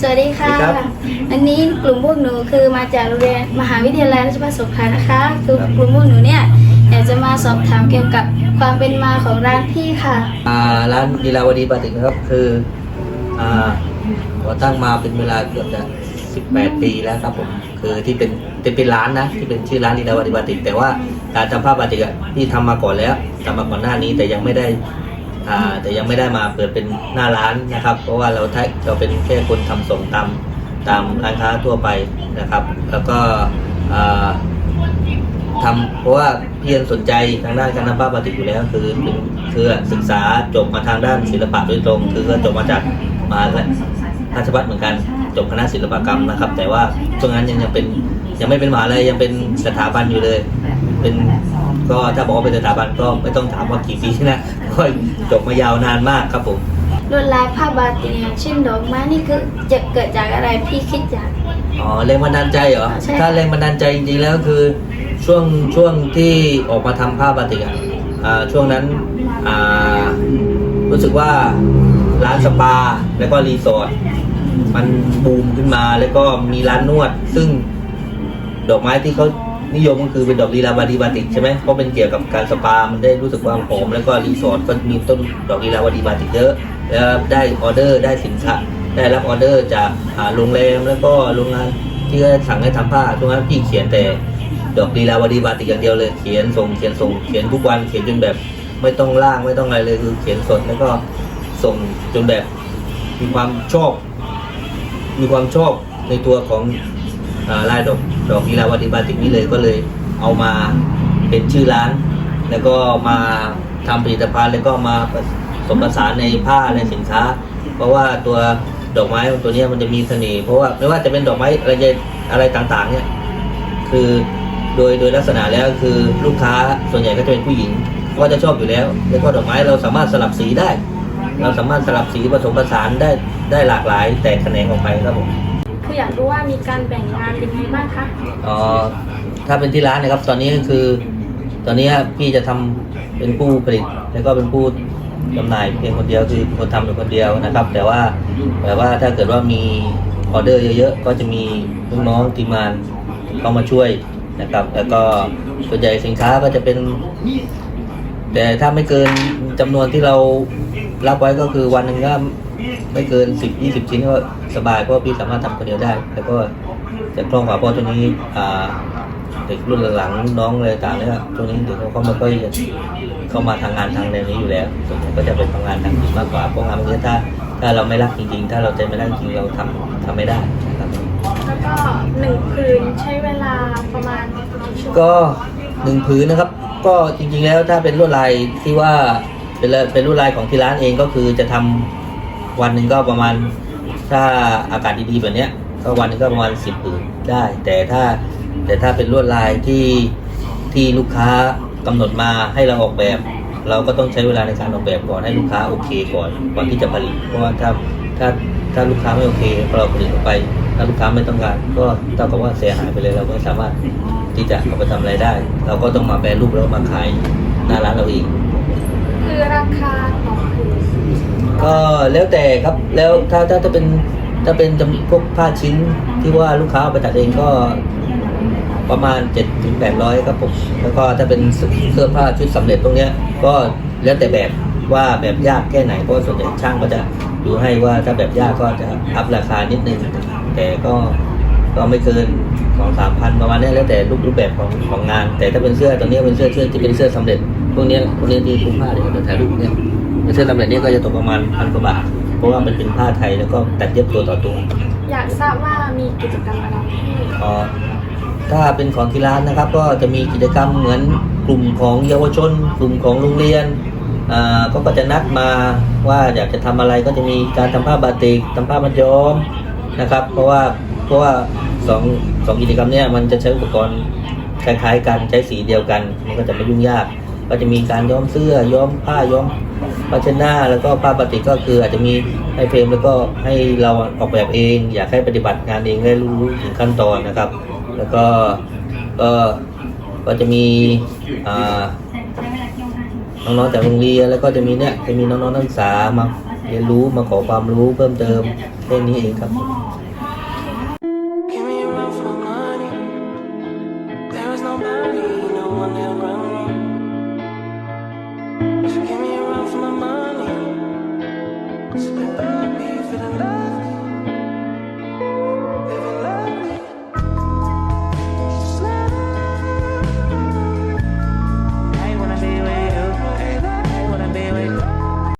สวัสดีค่ะสวัสดีครับอันนี้กลุ่มพวกหนูคือมาจากโรงเรียนมหาวิทยาลัยราชภัฏสงขลานะคะ คือครับกลุ่มพวกหนูเนี่ยอยากจะมาสอบถามเกี่ยวกับความเป็นมาของร้านพี่ค่ะอ่าร้านลีลาวดีบาติกนะครับคืออ่าก่อตั้งมาเป็นเวลาเกือบจะ18 ปีแล้วครับผมคือที่เป็นเป็นเป็นร้านนะที่เป็นชื่อร้านลีลาวดีบาติกแต่ว่าการทำผ้าบาติกอะที่ทำมาก่อนแล้วทำมาก่อนหน้านี้แต่ยังไม่ได้อ่า แต่ยังไม่ได้มาเปิดเป็นหน้าร้านนะครับ เพราะว่าเราถ้าเราเป็นแค่คนทำส่งตามตามร้านค้าทั่วไปนะครับ แล้วก็ทำเพราะว่าพี่ยังสนใจทางด้านการทำผ้าบาติกอยู่แล้วคือเป็นคือศึกษาจบมาทางด้านศิลปะโดยตรง คือก็จบมาจากมหาวิทยาลัยราชภัฏเหมือนกันจบคณะศิลปกรรมนะครับ แต่ว่าช่วงนั้นยังยังเป็นยังไม่เป็นมหาลัยยังเป็นสถาบันอยู่เลย เป็น ก็ถ้าบอกว่าเป็นสถาบันก็ไม่ต้องถามว่ากี่ปีนะก็จบมายาวนานมากครับผมลวดลายผ้าบาติกอย่างเช่นดอกไม้นี่คือจะเกิดจากอะไรพี่คิดจาก อ๋อแรงบันดาลใจเหรอ ใช่ ถ้าแรงบันดาลใจจริงๆแล้วคือช่วงช่วงที่ออกมาทำผ้าบาติกอะอ่าช่วงนั้นอ่ารู้สึกว่าร้านสปาแล้วก็รีสอร์ทมันบูมขึ้นมาแล้วก็มีร้านนวด ซึ่งดอกไม้ที่เขา นิยมก็คือเป็นดอกลีลาวดีบาติกใช่ไหมเพราะเป็นเกี่ยวกับการสปา มันได้รู้สึกว่าหอมแล้วก็รีสอร์ทก็มีต้นดอกลีลาวดีบาติกเยอะแล้วได้ออเดอร์ได้สินค้าได้รับออเดอร์จากโรงแรมแล้วก็โรงงานที่สั่งให้ทำผ้าตรงนั้นพี่เขียนแต่ดอกลีลาวดีบาติกอย่างเดียวเลยเขียนส่งเขียนส่งเขียนทุกวันเขียนจนแบบไม่ต้องล่างไม่ต้องอะไรเลยคือเขียนสดแล้วก็ส่งจนแบบมีความชอบ มีความชอบในตัวของ ลายดอกดอกลีลาวดีบาติกนี่เลยก็เลยเอามาเป็นชื่อร้าน แล้วก็มาทำผลิตภัณฑ์แล้วก็มาผสมผสานในผ้าในสินค้า เพราะว่าตัวดอกไม้ตัวนี้มันจะมีเสน่ห์เพราะว่าไม่ว่าจะเป็นดอกไม้อะไรอะไรต่างๆ เนี่ย คือโดยโดยลักษณะแล้วคือลูกค้าส่วนใหญ่ก็จะเป็นผู้หญิงก็จะชอบอยู่แล้ว แล้วก็ดอกไม้เราสามารถสลับสีได้ เราสามารถสลับสีผสมผสานได้ได้หลากหลายแตกแขนงออกไปครับผม คืออยากรู้ว่ามีการแบ่งงานยังไงบ้างคะอ๋อถ้าเป็นที่ร้านนะครับ ตอนนี้ก็คือ ตอนนี้พี่จะทำเป็นผู้ผลิต แล้วก็เป็นผู้จำหน่ายเพียงคนเดียวคือคนทำเป็นคนเดียวนะครับ แต่ว่าแต่ว่าถ้าเกิดว่ามีออเดอร์เยอะๆ ก็จะมีลูกน้องทีมงานเข้ามาช่วยนะครับ แล้วก็ส่วนใหญ่สินค้าก็จะเป็น แต่ถ้าไม่เกินจำนวนที่เรารับไว้ก็คือวันหนึ่งก็ ไม่เกินสิบยี่สิบชิ้นก็สบายเพราะว่าพี่สามารถทำคนเดียวได้ แล้วก็จะคล่องกว่าเพราะตัวนี้อ่าเด็กรุ่นหลังๆรุ่นน้องอะไรต่างเนี่ยช่วงนี้เด็กเขาไม่ค่อยจะเข้ามาทางงานทางแนวนี้อยู่แล้วส่วนใหญ่ก็จะเป็นทำงานทางจิตมากกว่าเพราะงานพวกนี้ถ้าถ้าเราไม่รักจริงๆ ถ้าเราใจไม่รักจริงๆเราทำทำไม่ได้นะครับแล้วก็หนึ่งคืนใช้เวลาประมาณกี่ชั่วโมงก็หนึ่งผืนนะครับ ก็จริงๆแล้วถ้าเป็นลวดลายที่ว่าเป็นละเป็นลวดลายของที่ร้านเองก็คือจะทำ วันหนึ่งก็ประมาณ ถ้าอากาศดีๆแบบเนี้ย ก็วันหนึงก็ประมาณสิบผืนได้ แต่ถ้าแต่ถ้าเป็นลวดลายที่ที่ลูกค้ากำหนดมาให้เราออกแบบ เราก็ต้องใช้เวลาในการออกแบบก่อนให้ลูกค้าโอเคก่อนก่อนที่จะผลิต เพราะว่าถ้าถ้าถ้าลูกค้าไม่โอเคพอเราผลิตออกไป ถ้าลูกค้าไม่ต้องการ ก็เท่ากับว่าเสียหายไปเลยเราไม่สามารถที่จะเอาไปทำอะไรได้ เราก็ต้องมาแปรรูปแล้วมาขายหน้าร้านเราเอง คือราคาต่อคืน ก็ แล้วแต่ครับแล้วถ้าถ้าถ้าเป็นถ้าเป็นจำพวกผ้าชิ้นที่ว่าลูกค้าเอาไปตัดเองก็ประมาณ7จ็ดถึงแปดร้อยครับผมแล้วก็ถ้าเป็นเสื้อผ้าชุดสำเร็จตรงเนี้ยก็แล้วแต่แบบว่าแบบยากแค่ไหนเพราะส่วนใหญ่ช่างก็จะดูให้ว่าถ้าแบบยากก็จะอัพราคานิดนึงแต่ก็ก็ไม่เกินสองสามพันประมาณนี้แล้วแต่รูปรูปแบบของของงาน แต่ถ้าเป็นเสื้อตรงนี้ยเป็นเสื้อเสื้อที่เป็นเสื้อสำเร็จพวกเนี้ยพวกเนี้ยที่คุ้มผ้าเดี๋ยวจะถ่ายรูปเนี่ย เสื้อสำเร็จนี่ก็จะตกประมาณพันกว่าบาท เพราะว่ามันเป็นผ้าไทยแล้วก็ตัดเย็บตัวต่อตัวอยากทราบว่ามีกิจกรรมอะไรที่เอ่อถ้าเป็นของที่ร้านนะครับ ก็จะมีกิจกรรมเหมือนกลุ่มของเยาวชน กลุ่มของโรงเรียนอ่าก็ก็จะนัดมาว่าอยากจะทำอะไรก็จะมีการทำผ้าบาติกทำผ้ามัดย้อมนะครับ เพราะว่าเพราะว่าสองสองกิจกรรมเนี้ยมันจะใช้อุปกรณ์คล้ายๆกันใช้สีเดียวกัน มันก็จะไม่ยุ่งยาก ก็จะมีการย้อมเสื้อย้อมผ้าย้อมผ้าชน้าแล้วก็ผ้าบาติก็คืออาจจะมีให้เฟรมแล้วก็ให้เราออกแบบเอง อยากให้ปฏิบัติงานเองได้รู้ถึงขั้นตอนนะครับ แล้วก็ก็ก็จะมีน้องๆจากโรงเรียนแล้วก็จะมีเนี่ยจะมีน้องๆนักศึกษามาเรียนรู้มาขอความรู้เพิ่มเติมแค่นี้เองครับ Give me a run for money. There was no bounty, no one held run